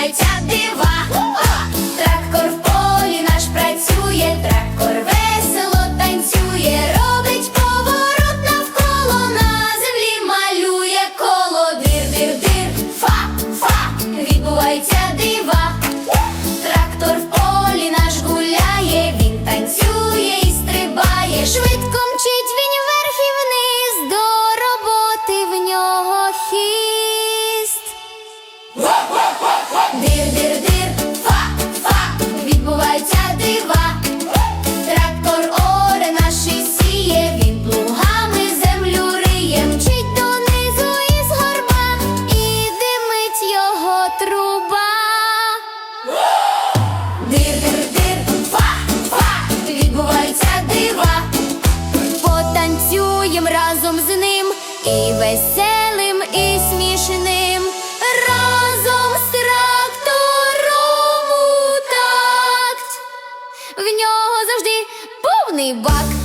Відбуваються трактор в полі наш працює, трактор весело танцює, робить поворот навколо на землі малює коло. Дир, дир, дир, фа, фа, відбуваються дива, трактор в полі наш гуляє, він танцює і стрибає, швидко мчить він вверх і вниз, до роботи в нього хіст. Дир-дир-дир, фа-фа, відбуваються дива. Трактор оре наші сіє, він плугами землю риє, мчить донизу із горба, і димить його труба. Дир-дир-дир, фа-фа, відбуваються дива. Потанцюєм разом з ним і веселим, В нього завжди повний бак.